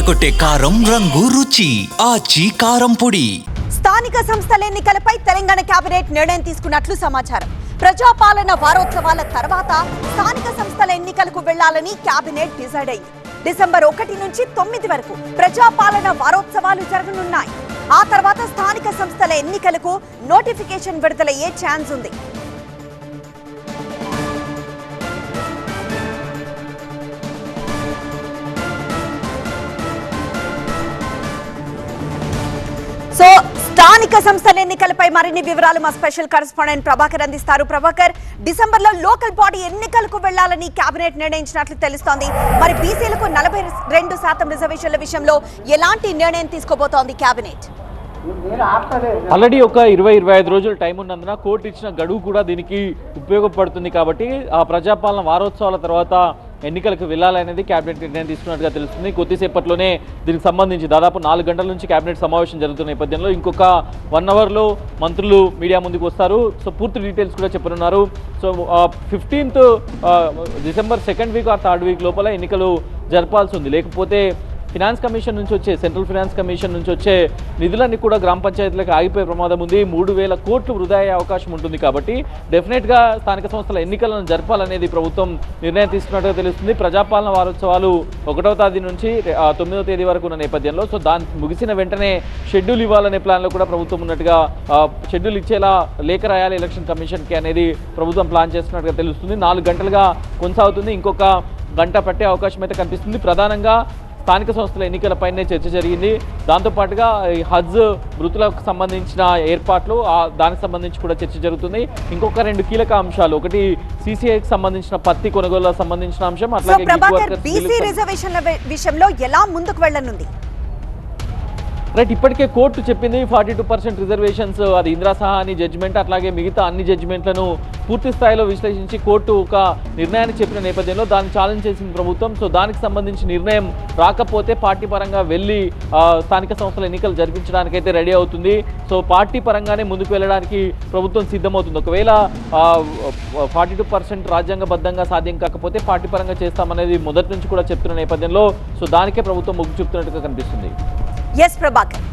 అదరగొట్టే కారం రంగు రుచి ఆచి కారం పొడి. స్థానిక సంస్థల ఎన్నికలపై తెలంగాణ కేబినెట్ నిర్ణయం తీసుకున్నట్లు సమాచారం. ప్రజాపాలన వారోత్సవాల తర్వాత స్థానిక సంస్థల ఎన్నికలకు వెళ్ళాలని కేబినెట్ డిసైడ్ అయింది. డిసెంబర్ ఒకటి నుంచి తొమ్మిది వరకు ప్రజాపాలన వారోత్సవాలు జరగనున్నాయి. ఆ తర్వాత స్థానిక సంస్థల ఎన్నికలకు నోటిఫికేషన్ విడుదలయ్యే ఛాన్స్ ఉంది. స్థానిక సంస్థల ఎన్నికలపై మరిన్ని వివరాలు మా స్పెషల్ కరెస్పాండెంట్ ప్రభాకర్ అందిస్తారు. ప్రభాకర్ డిసెంబర్లో లోకల్ బాడీ ఎన్నికలకు వెళ్ళాలని కేబినెట్ నిర్ణయించినట్లు తెలుస్తోంది. మరి బీసీలకు నలభై రెండు శాతం రిజర్వేషన్ల విషయంలో ఎలాంటి నిర్ణయం తీసుకోబోతోంది కేబినెట్ ఆల్రెడీ ఒక ఇరవై ఇరవై ఐదు రోజులు టైం ఉన్నందున కోర్టు ఇచ్చిన గడువు కూడా దీనికి ఉపయోగపడుతుంది కాబట్టి ఆ ప్రజాపాలన వారోత్సవాల తర్వాత ఎన్నికలకు వెళ్ళాలనేది కేబినెట్ నిర్ణయం తీసుకున్నట్టుగా తెలుస్తుంది. కొద్దిసేపట్లోనే దీనికి సంబంధించి దాదాపు నాలుగు గంటల నుంచి కేబినెట్ సమావేశం జరుగుతున్న నేపథ్యంలో ఇంకొక వన్ అవర్లో మంత్రులు మీడియా ముందుకు వస్తారు. సో పూర్తి డీటెయిల్స్ కూడా చెప్పనున్నారు. So fifteenth December second week or third week లోపల ఎన్నికలు జరపాల్సి ఉంది. లేకపోతే ఫినాన్స్ కమిషన్ నుంచి వచ్చే సెంట్రల్ ఫినాన్స్ కమిషన్ నుంచి వచ్చే నిధులన్నీ కూడా గ్రామ పంచాయతీలకు ఆగిపోయే ప్రమాదం ఉంది. మూడు వేల కోట్లు వృధా అయ్యే అవకాశం ఉంటుంది కాబట్టి డెఫినెట్గా స్థానిక సంస్థల ఎన్నికలను జరపాలనేది ప్రభుత్వం నిర్ణయం తీసుకున్నట్టుగా తెలుస్తుంది. ప్రజాపాలన వారోత్సవాలు ఒకటవ తేదీ నుంచి తొమ్మిదవ తేదీ వరకు ఉన్న నేపథ్యంలో సో దాని ముగిసిన వెంటనే షెడ్యూల్ ఇవ్వాలనే ప్లాన్లో కూడా ప్రభుత్వం ఉన్నట్టుగా షెడ్యూల్ ఇచ్చేలా లేఖ రాయాలి ఎలక్షన్ కమిషన్కి అనేది ప్రభుత్వం ప్లాన్ చేస్తున్నట్టుగా తెలుస్తుంది. నాలుగు గంటలుగా కొనసాగుతుంది. ఇంకొక గంట పట్టే అవకాశం అయితే కనిపిస్తుంది. ప్రధానంగా స్థానిక సంస్థల ఎన్నికలపైనే చర్చ జరిగింది. దాంతోపాటుగా ఈ హజ్ మృతులకు సంబంధించిన ఏర్పాట్లు దానికి సంబంధించి కూడా చర్చ జరుగుతుంది. ఇంకొక రెండు కీలక అంశాలు. ఒకటి సీసీఐకి సంబంధించిన పత్తి కొనుగోలుకు సంబంధించిన అంశం అట్లాగే విషయంలో ఎలా ముందుకు వెళ్ళనుంది రైట్ ఇప్పటికే కోర్టు చెప్పింది ఫార్టీ టూ పర్సెంట్ రిజర్వేషన్స్ అది ఇందిరా సహాని జడ్జిమెంట్ అట్లాగే మిగతా అన్ని జడ్జిమెంట్లను పూర్తి స్థాయిలో విశ్లేషించి కోర్టు ఒక నిర్ణయాన్ని చెప్పిన నేపథ్యంలో దాన్ని ఛాలెంజ్ చేసింది ప్రభుత్వం. సో దానికి సంబంధించి నిర్ణయం రాకపోతే పార్టీ పరంగా వెళ్ళి స్థానిక సంస్థల ఎన్నికలు జరిపించడానికైతే రెడీ అవుతుంది. సో పార్టీ పరంగానే ముందుకు వెళ్ళడానికి ప్రభుత్వం సిద్ధమవుతుంది. ఒకవేళ ఫార్టీ టూ పర్సెంట్ రాజ్యాంగబద్ధంగా సాధ్యం కాకపోతే పార్టీ పరంగా చేస్తామనేది మొదటి నుంచి కూడా చెప్తున్న నేపథ్యంలో సో దానికే ప్రభుత్వం మొగ్గు చూపుతున్నట్టుగా కనిపిస్తుంది. ఎస్ ప్రభాకర్